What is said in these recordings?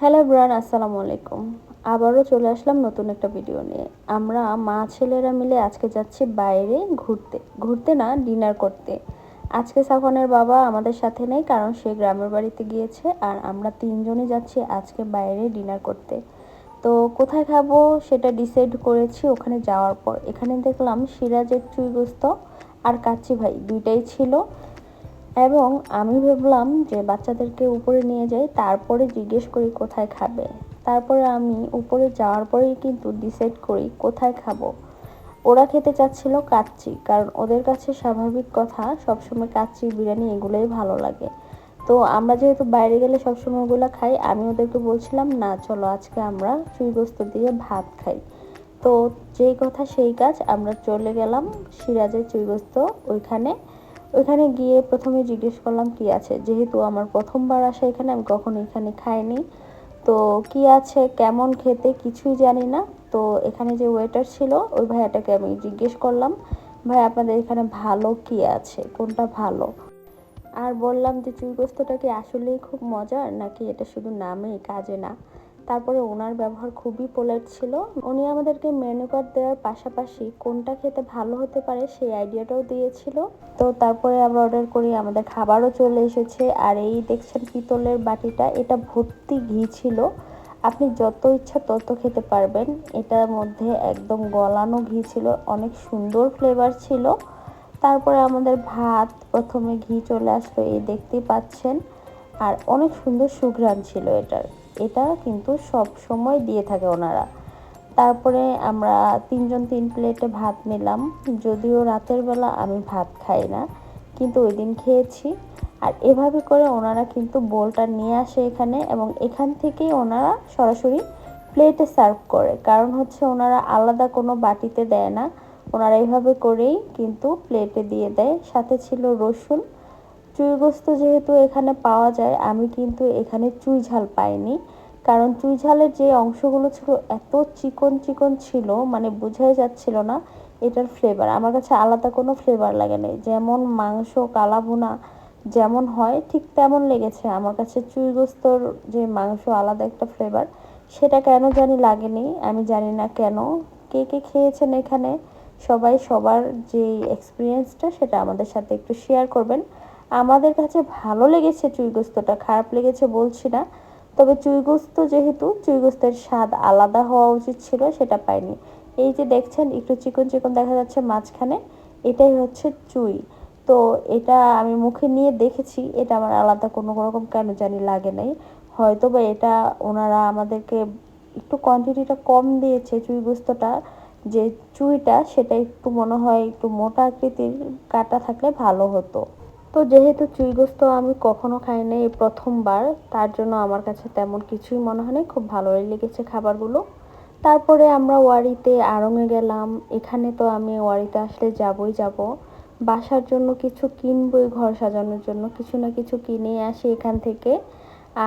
Hello bran, আসসালামু আলাইকুম। আবারও চলে আসলাম নতুন একটা ভিডিও নিয়ে। আমরা মা ছেলেরা মিলে আজকে যাচ্ছি বাইরে ঘুরতে। ঘুরতে না, ডিনার করতে। আজকে সাফনের বাবা আমাদের সাথে নেই কারণ সে গ্রামের বাড়িতে গিয়েছে আর আমরা তিনজনই যাচ্ছি আজকে বাইরে ডিনার করতে। তো কোথায় খাব সেটা ডিসাইড করেছি ওখানে যাওয়ার পর। এখানে দেখলাম সিরাজের চুইগোস্ত আর কাচ্চি ভাই, দুইটাই ছিল। এবং আমি ভাবলাম যে বাচ্চাদেরকে উপরে নিয়ে যাই, তারপরে জিজ্ঞেস করি কোথায় খাবে। তারপরে আমি উপরে যাওয়ার পরেই কিন্তু ডিসাইড করি কোথায় খাব। ওরা খেতে চাচ্ছিল কাচ্চি, কারণ ওদের কাছে স্বাভাবিক কথা, সবসময় কাচ্চি, বিরিয়ানি এগুলোই ভালো লাগে। তো আমরা যেহেতু বাইরে গেলে সবসময় ওগুলো খাই, আমি ওদেরকে বলছিলাম, না, চলো আজকে আমরা চুইগোস্ত দিয়ে ভাত খাই। তো যেই কথা, সেই কাজ, আমরা চলে গেলাম সিরাজের চুইগোস্ত ওইখানে। ওইখানে গিয়ে প্রথমে জিজ্ঞেস করলাম, কি আছে? যেহেতু আমার প্রথমবার আসা এখানে, আমি কখনো এখানে খাইনি। তো কি আছে? কেমন খেতে? কিছুই জানি না। তো এখানে যে ওয়েটার ছিল, ওই ভাইয়াটাকে আমি জিজ্ঞেস করলাম, ভাই, আপনাদের এখানে ভালো কি আছে? কোনটা ভালো? আর বললাম যে চুইগোস্তটা কি আসলেই খুব মজার, নাকি এটা শুধু নামেই কাজে না? তারপরে ওনার ব্যবহার খুবই পোলাইট ছিল। উনি আমাদেরকে মেনু কার্ড দেওয়ার পাশাপাশি কোনটা খেতে ভালো হতে পারে সেই আইডিয়াটাও দিয়েছিল। তো তারপরে আমরা অর্ডার করি, আমাদের খাবারও চলে এসেছে। আর এই দেখছেন পিতলের বাটিটা, এটা ভর্তি ঘি ছিল। আপনি যত ইচ্ছা তত খেতে পারবেন। এটার মধ্যে একদম গলানো ঘি ছিল, অনেক সুন্দর ফ্লেভার ছিল। তারপরে আমাদের ভাত, প্রথমে ঘি চলে আসলো, এই দেখতেই পাচ্ছেন। আর অনেক সুন্দর সুঘ্রাণ ছিল এটার। এটা কিন্তু সব সময় দিয়ে থাকে ওনারা। তারপরে আমরা তিনজন তিন প্লেটে ভাত নিলাম। যদিও রাতের বেলা আমি ভাত খাই না, কিন্তু ওই দিন খেয়েছি। আর এভাবে করে ওনারা কিন্তু বোলটা নিয়ে আসে এখানে এবং এখান থেকেই ওনারা সরাসরি প্লেটে সার্ভ করে। কারণ হচ্ছে ওনারা আলাদা কোনো বাটিতে দেয় না। ওনারা এইভাবে করেই কিন্তু প্লেটে দিয়ে দেয়। সাথে ছিল রসুন চুই গোস্ত যেহেতু এখানে পাওয়া যায়, আমি কিন্তু এখানে চুই ঝাল পাইনি। কারণ চুই ঝালের যে অংশগুলো ছিল এত চিকন চিকন ছিল মানে বোঝাই যাচ্ছিল না এটার ফ্লেভার আমার কাছে আলাদা কোনো ফ্লেভার লাগে নাই। যেমন মাংস, কালাভুনা যেমন হয়, ঠিক তেমন লেগেছে। আমার কাছে চুই গোস্তর যে মাংস আলাদা একটা ফ্লেভার সেটা কেন জানি লাগেনি, আমি জানি না কেন। কে কে খেয়েছেন এখানে? সবাই সবার যে এক্সপিরিয়েন্সটা সেটা আমাদের সাথে একটু শেয়ার করবেন। আমাদের কাছে ভালো লেগেছে চুইগোস্তটা, খারাপ লেগেছে বলছি না। তবে চুইগোস্ত যেহেতু, চুইগোস্তের স্বাদ আলাদা হওয়া উচিত ছিল, সেটা পাইনি। এই যে দেখছেন, একটু চিকন চিকন দেখা যাচ্ছে মাঝখানে, এটাই হচ্ছে চুই। তো এটা আমি মুখে নিয়ে দেখেছি, এটা আমার আলাদা কোনো রকম কেন জানি লাগে নাই। হয়তো বা এটা ওনারা আমাদেরকে একটু কোয়ান্টিটিটা কম দিয়েছে চুই গোস্তটা যে চুইটা সেটা একটু মনে হয় একটু মোটা আকৃতির কাটা থাকলে ভালো হতো। তো যেহেতু চুইগোস্ত আমি কখনো খাইনি এই প্রথমবার, তার জন্য আমার কাছে তেমন কিছুই মনে হয় খুব ভালোই লেগেছে খাবারগুলো। তারপরে আমরা ওয়ারিতে আড়ঙে গেলাম। এখানে তো আমি ওয়ারিতে আসলে যাবই যাব। বাসার জন্য কিছু কিনবই, ঘর সাজানোর জন্য কিছু না কিছু কিনে আসি এখান থেকে।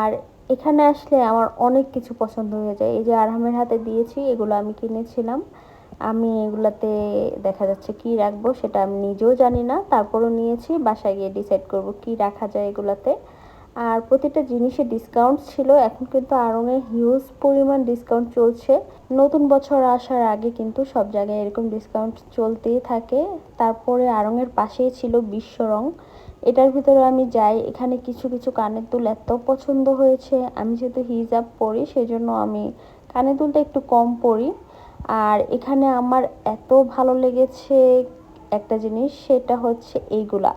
আর এখানে আসলে আমার অনেক কিছু পছন্দ হয়ে যায়। এই যে আরহামের হাতে দিয়েছি, এগুলো আমি কিনেছিলাম। আমি এগুলাতে দেখা যাচ্ছে কি রাখব সেটা আমি নিজেও জানি না। তারপরও নিয়েছি, বাসায় গিয়ে ডিসাইড করব কি রাখা যায় এগুলাতে। আর প্রতিটা জিনিসে ডিসকাউন্ট ছিল, এখন কিন্তু আরঙে হিউজ পরিমাণ ডিসকাউন্ট চলছে। নতুন বছর আসার আগে কিন্তু সব জায়গায় এরকম ডিসকাউন্ট চলতেই থাকে। তারপরে আরঙের পাশেই ছিল বিশ্ব রং। এটার ভিতরে আমি যাই, এখানে কিছু কিছু কানের দুল এত পছন্দ হয়েছে। আমি যেহেতু হিজাব পরি, সেজন্য আমি কানের দুলটা একটু কম পরি। আর এখানে আমার এত ভালো লেগেছে একটা জিনিস, সেটা হচ্ছে এইগুলা।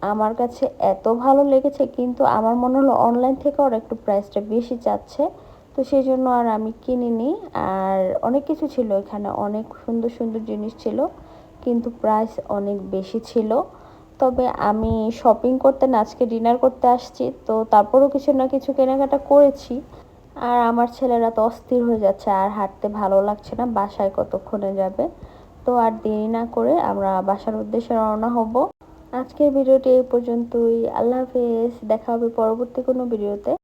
আমার কাছে এত ভালো লেগেছে, কিন্তু আমার মনে হলো অনলাইন থেকে ওরা একটু প্রাইসটা বেশি চাচ্ছে। তো সেই জন্য আর আমি কিনিনি। আর অনেক কিছু ছিল এখানে, অনেক সুন্দর সুন্দর জিনিস ছিল, কিন্তু প্রাইস অনেক বেশি ছিল। তবে আমি শপিং করতে না, আজকে ডিনার করতে আসছি, তো তারপরও কিছু না কিছু কেনাকাটা করেছি। আর আমার ছেলেরা তো অস্থির হয়ে যাচ্ছে, আর হাঁটতে ভালো লাগছে না, বাসায় কতক্ষণে যাবে? তো আর দেরি না করে আমরা বাসার উদ্দেশ্যে রওনা হব। আজকের ভিডিওটি এই পর্যন্তই, আল্লাহ হাফেজ, দেখা হবে পরবর্তী কোনো ভিডিওতে।